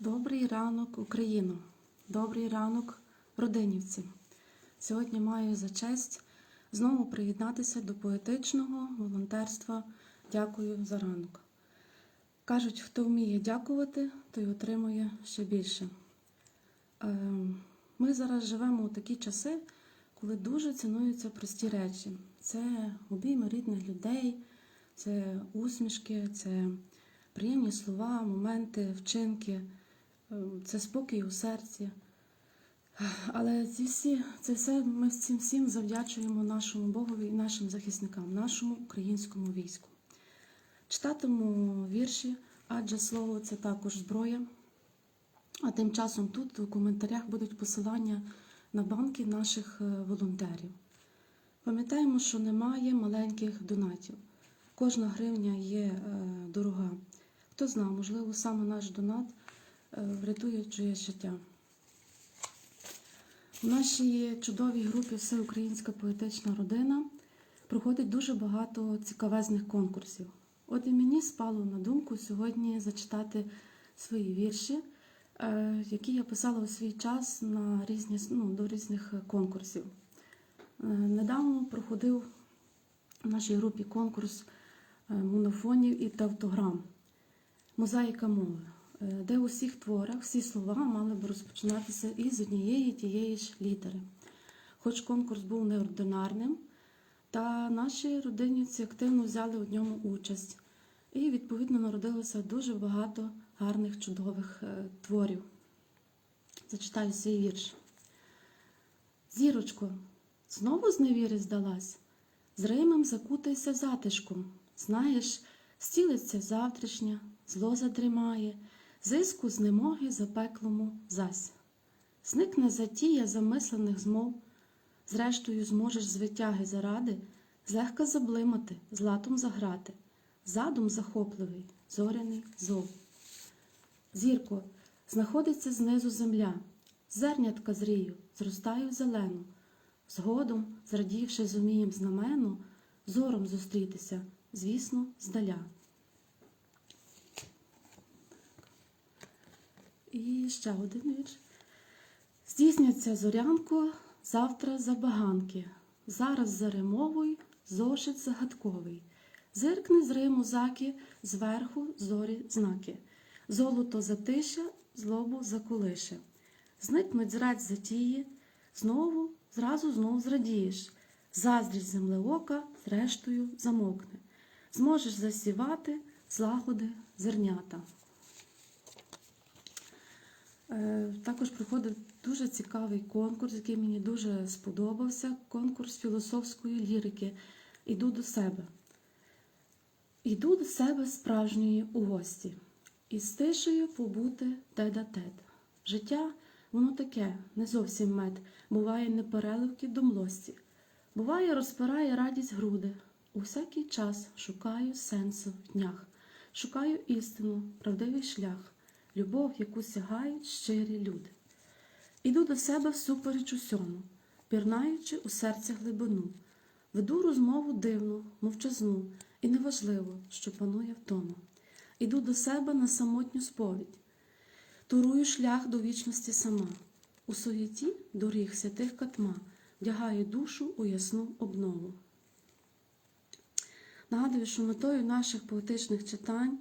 Добрий ранок, Україно! Добрий ранок, родинівці! Сьогодні маю за честь знову приєднатися до поетичного волонтерства Дякую за ранок. Кажуть, хто вміє дякувати, той отримує ще більше. Ем, Ми зараз живемо у такі часи, коли дуже цінуються прості речі. Це обійми рідних людей, це усмішки, це приємні слова, моменти, вчинки, це спокій у серці. Але ці всі, це все ми цим всім завдячуємо нашому Богові і нашим захисникам, нашому українському війську. Читатиму вірші, адже слово це також зброя. А тим часом тут у коментарях будуть посилання на банки наших е, волонтерів. Пам'ятаємо, що немає маленьких донатів. Кожна гривня є е, дорога. Хто знає, можливо, саме наш донат врятує чиєсь життя. У нашій чудовій групі Всеукраїнська поетична родина проходить дуже багато цікавезних конкурсів. От і мені спало на думку сьогодні зачитати свої вірші, е, які я писала у свій час на різні, ну, до різних конкурсів. Е, Недавно проходив в нашій групі конкурс е, монофонів і тавтограм Мозаїка мови, е, де у всіх творах всі слова мали б розпочинатися із однієї тієї ж літери. Хоч конкурс був неординарним, та наші родинівці активно взяли у ньому участь. І, відповідно, народилося дуже багато гарних, чудових е, творів. Зачитаю свій вірш. Зірочко, знову з невіри здалась, з Римом закутайся затишком. Знаєш, стілиться завтрашня, зло задрімає, зиску знемоги запеклому зась. Зникне затія замислених змов, зрештою зможеш з витяги заради злегка заблимати, златом заграти, задум захопливий, зоряний зов. Зірко, знаходиться знизу земля, зернятка зрію, зростаю зелену. Згодом, зрадівши зумієм знамену, зором зустрітися, звісно, здаля. І ще один вірш. Здійсняться зорянко завтра забаганки. Зараз заримовуй зошит загадковий. Зиркне з Риму заки, зверху зорі знаки. Золото затише, злобу заколише. Зникнуть зрадь затії, знову, зразу знов зрадієш. Заздрість землеока, зрештою замовкне. Зможеш засівати злагоди зернята. Е, Також проходив дуже цікавий конкурс, який мені дуже сподобався. Конкурс філософської лірики. Іду до себе. Іду до себе справжньої у гості. І з тишею побути тет-а-тет. Життя, воно таке, не зовсім мед, буває непереливки до млості. Буває, розпирає радість груди. У всякий час шукаю сенсу в днях, шукаю істину, правдивий шлях, любов, яку сягають щирі люди. Іду до себе всупереч усьому, пірнаючи у серце глибину, веду розмову дивну, мовчазну, і неважливо, що панує втома. Іду до себе на самотню сповідь, турую шлях до вічності сама, у суєті доріг святих катма, вдягаю душу у ясну обнову. Нагадую, що метою наших поетичних читань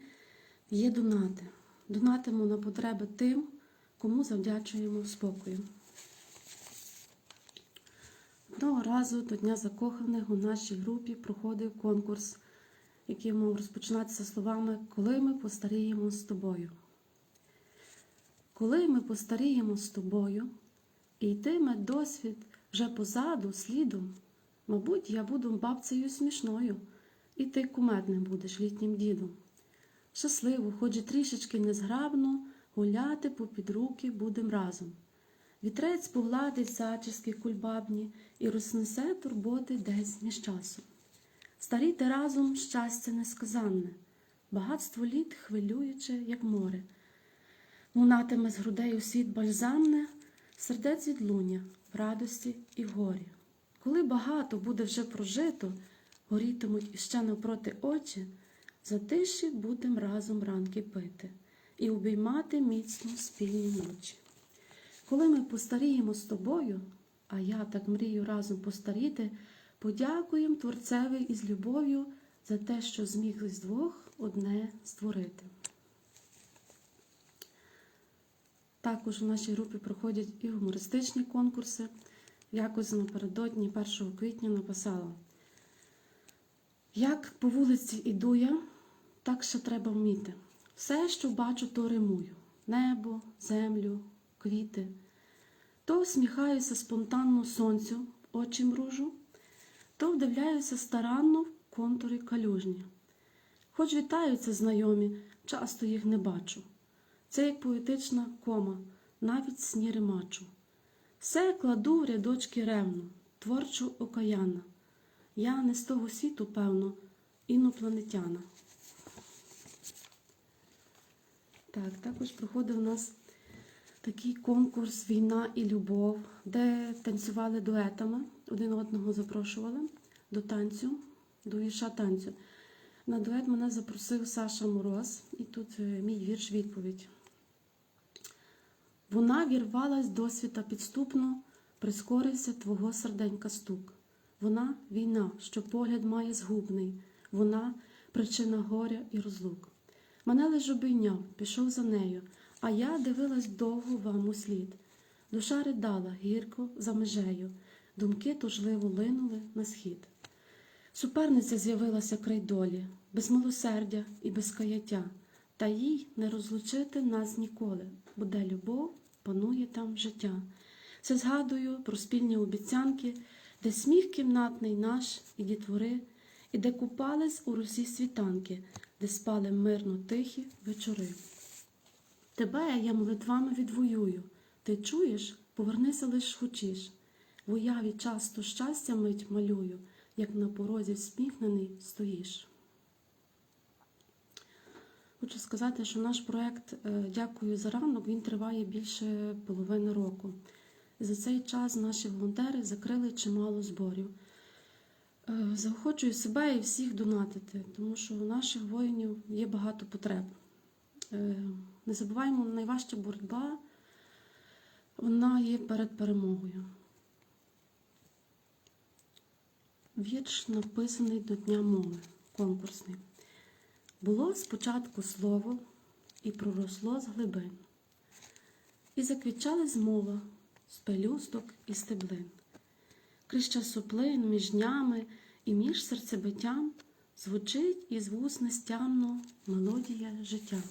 є донати. Донатимо на потреби тим, кому завдячуємо спокою. Одного разу до Дня закоханих у нашій групі проходив конкурс, який мав розпочинатися словами Коли ми постаріємо з тобою. Коли ми постаріємо з тобою, і йтиме досвід вже позаду, слідом, мабуть, я буду бабцею смішною, і ти кумедним будеш літнім дідом. Щасливо, хоч і трішечки незграбно, гуляти попід руки будем разом. Вітрець погладить зачіски кульбабні і рознесе турботи десь між часом. Старіти разом щастя несказанне, багатство літ хвилююче, як море. Лунатиме з грудей у світ бальзамне, сердець відлуння в радості і в горі. Коли багато буде вже прожито, горітимуть іще навпроти очі, за тиші будем разом ранки пити і обіймати міцно спільні ночі. Коли ми постаріємо з тобою, а я так мрію разом постаріти, подякуємо Творцеві із любов'ю за те, що зміг з двох одне створити. Також у нашій групі проходять і гумористичні конкурси. Якось напередодні 1 квітня написала: Як по вулиці іду я, так ще треба вміти. Все, що бачу, то римую: небо, землю, квіти. То всміхаюся спонтанно сонцю, очі мружу, то вдивляюся старанно в контури калюжні. Хоч вітаються знайомі, часто їх не бачу. Це як поетична кома, навіть сні римачу. Все кладу в рядочки ревно, творчо окаяна. Я не з того світу, певно, інопланетяна. Так, також проходив у нас такий конкурс Війна і любов, де танцювали дуетами, один одного запрошували до танцю, до вірша танцю. На дует мене запросив Саша Мороз, і тут е, мій вірш відповідь. Вона вірвалась до світа підступно, прискорився твого серденька стук. Вона війна, що погляд має згубний, вона причина горя і розлук. Мене лиш обійняв, пішов за нею, а я дивилась довго вам у слід. Душа ридала гірко за межею, думки тужливо линули на схід. Суперниця з'явилася край долі, без милосердя і без каяття, та їй не розлучити нас ніколи, бо де любов панує там життя. Все згадую про спільні обіцянки, де сміх кімнатний наш і дітвори, і де купались у русі світанки, де спали мирно тихі вечори. Тебе я молитвами відвоюю. Ти чуєш, повернися лиш хочеш. В уяві часто щастя мить малюю, як на порозі всміхнений стоїш. Хочу сказати, що наш проект е, Дякую за ранок він триває більше половини року. За цей час наші волонтери закрили чимало зборів. Е, Заохочую себе і всіх донатити, тому що у наших воїнів є багато потреб. Е, Не забуваємо, найважча боротьба вона є перед перемогою. Вірш написаний до Дня мови, конкурсний. Було спочатку слово і проросло з глибин, і заквічали змова з пелюсток і стеблин. Крізь часоплин між днями і між серцебиттям звучить із вуст нестямно мелодія життя.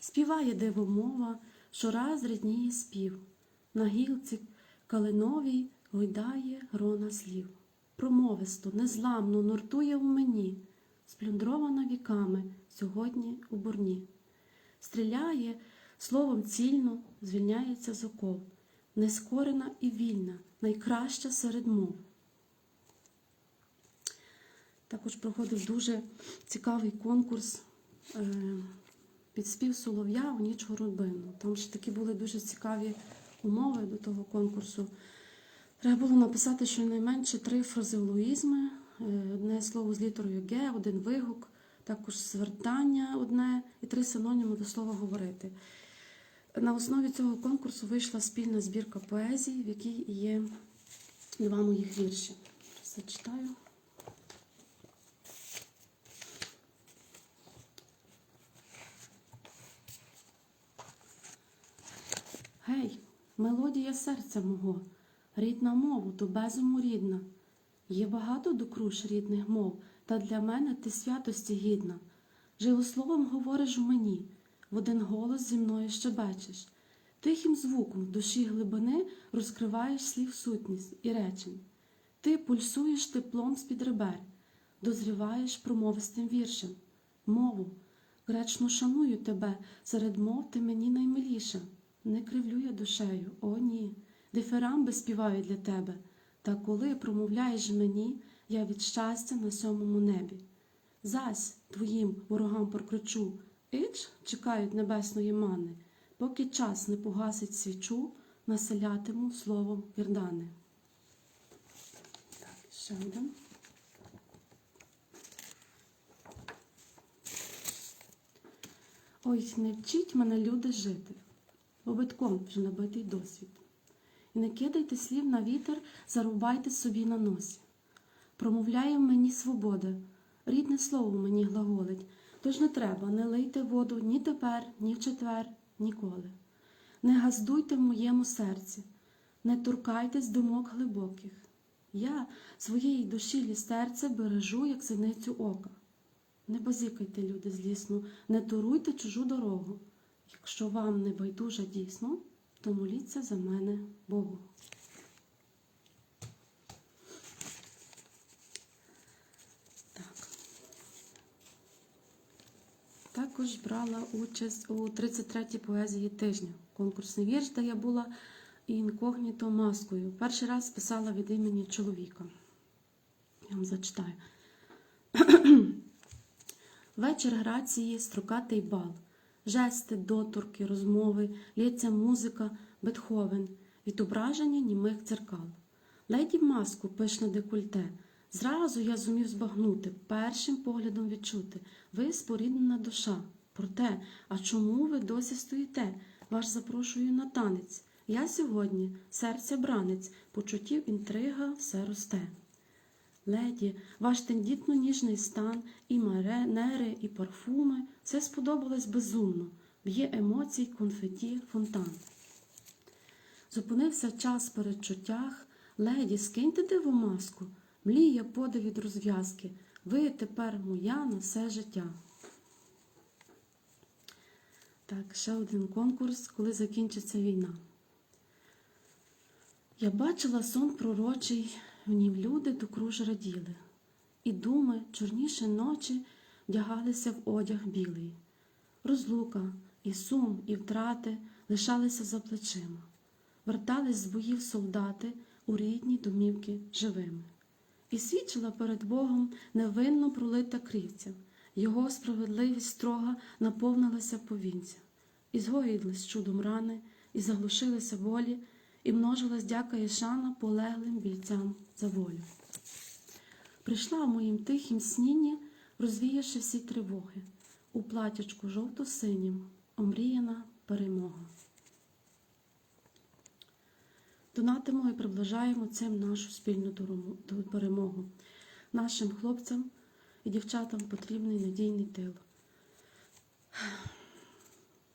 Співає дивомова, щораз рідніє спів, на гілці калиновій гойдає грона слів. Промовисто, незламно нуртує в мені, сплюндрована віками сьогодні у бурні. Стріляє словом цільно, звільняється з оков, нескорена і вільна, найкраща серед мов. Також проходив дуже цікавий конкурс е, підспів солов'я у ніч горобину. Там ж такі були дуже цікаві умови до того конкурсу. Треба було написати щонайменше три фразеологізми, е, одне слово з літерою Г, один вигук, також звертання одне і три синоніми до слова говорити. На основі цього конкурсу вийшла спільна збірка поезії, в якій є два моїх вірші. Зачитаю. Гей, мелодія серця мого, рідна мову, то безуму рідна. Є багато докруж рідних мов, та для мене ти святості гідна. Живословом говориш в мені, в один голос зі мною щебечеш. Тихим звуком в душі глибини розкриваєш слів сутність і речень. Ти пульсуєш теплом з-під ребер, дозріваєш промовистим віршем. Мову, гречно шаную тебе, серед мов ти мені наймиліша. Не кривлю я душею, о ні, дифирамби співаю для тебе, та коли промовляєш мені, я від щастя на сьомому небі. Зась твоїм ворогам прокричу, Іч чекають небесної мани, поки час не погасить свічу, населятиму словом вірдани. Так, ще один. Ой, не вчіть мене, люди, жити, бо битком вже набитий досвід. І не кидайте слів на вітер, зарубайте собі на носі. Промовляє мені свобода, рідне слово мені глаголить, тож не треба, не лийте воду ні тепер, ні в четвер, ніколи. Не газдуйте в моєму серці, не торкайтесь думок глибоких. Я своєї душі лістерце бережу, як синицю ока. Не базікайте, люди, злісно, не туруйте чужу дорогу. Якщо вам не байдуже дійсно, то моліться за мене Богу. Так. Також брала участь у 33-й поезії тижня. Конкурсний вірш, де я була інкогніто маскою. Перший раз писала від імені чоловіка. Я вам зачитаю. Вечір грації, строкатий бал, жести, доторки, розмови, лється музика, Бетховен, відображення німих дзеркал. Леді маску, пишне декольте. Зразу я зумів збагнути, першим поглядом відчути. Ви споріднена душа. Проте, а чому ви досі стоїте? Вас запрошую на танець. Я сьогодні, серця бранець, почуттів інтрига все росте. Леді, ваш тендітно ніжний стан, і маренери, і парфуми все сподобалось безумно, б'є емоцій, конфеті, фонтан. Зупинився час в передчуттях, леді, скиньте диву маску, мліє подив від розв'язки, ви тепер моя на все життя. Так, ще один конкурс, коли закінчиться війна. Я бачила сон пророчий, в нім люди до круж раділи, і думи, чорніші ночі вдягалися в одяг білий. Розлука, і сум, і втрати лишалися за плечима, вертались з боїв солдати у рідні домівки живими. І свідчила перед Богом невинно пролита крівця, його справедливість строга наповнилася повінця, і згоїлись чудом рани, і заглушилися болі, і множилась дяка і шана полеглим бійцям за волю. Прийшла в моїм тихім снінні, розвіявши всі тривоги, у платячку жовто-синім, омріяна перемога. Донатимо і приближаємо цим нашу спільну перемогу. Нашим хлопцям і дівчатам потрібний надійний тил.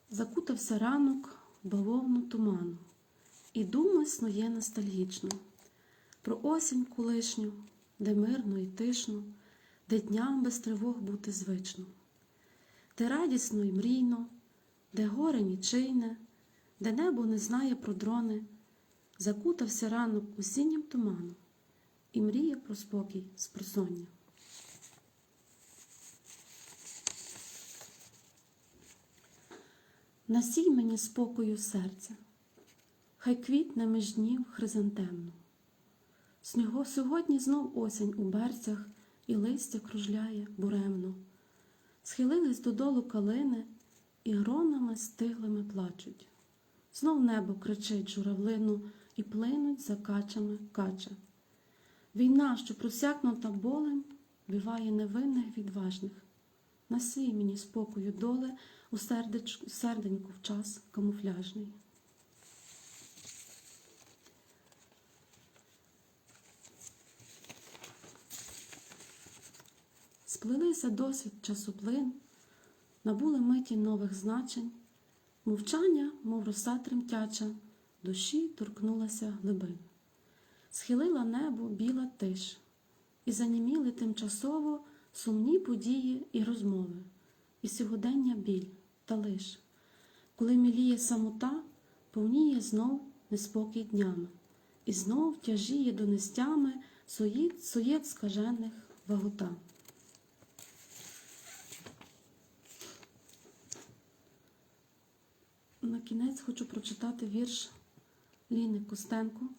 Закутався ранок бавовну туману, і дума снує ностальгічно про осінь колишню, де мирно і тишно, де дням без тривог бути звично, де радісно і мрійно, де горе нічийне, де небо не знає про дрони, закутався ранок осіннім туманом і мріє про спокій з просоння. Насій мені спокою серця, хай квітне між днів хризантемно. Сніго сьогодні знов осінь у берцях і листя кружляє буремно. Схилились додолу калини і гронами стиглими плачуть. Знов небо кричить журавлину і плинуть за качами кача. Війна, що просякнута болем, вбиває невинних відважних. Насій мені спокою доле у сердечку, серденьку в час камуфляжний. Сплелися досвід часоплин, набули миті нових значень, мовчання, мов роса тремтяча, душі торкнулася глибин. Схилила небо біла тиш, і заніміли тимчасово сумні події і розмови, і сьогодення біль та лиш. Коли міліє самота, повніє знов неспокій днями, і знов тяжіє донестями соїд, соєт скажених вагота. На кінець хочу прочитати вірш Ліни Костенко.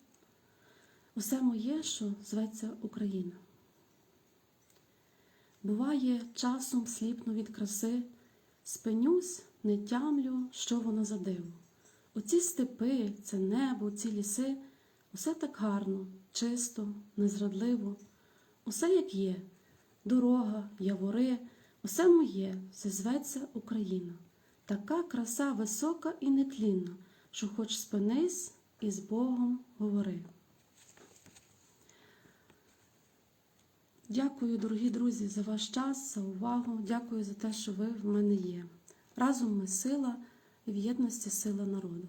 Усе моє, що зветься Україна. Буває, часом сліпну від краси, спинюсь, не тямлю, що воно за диво. Оці степи, це небо, ці ліси, усе так гарно, чисто, незрадливо, усе як є, дорога, явори, усе моє, все зветься Україна. така краса висока і нетлінна, що хоч спинись і з Богом говори. Дякую, дорогі друзі, за ваш час, за увагу. Дякую за те, що ви в мене є. Разом ми сила і в єдності сила народу.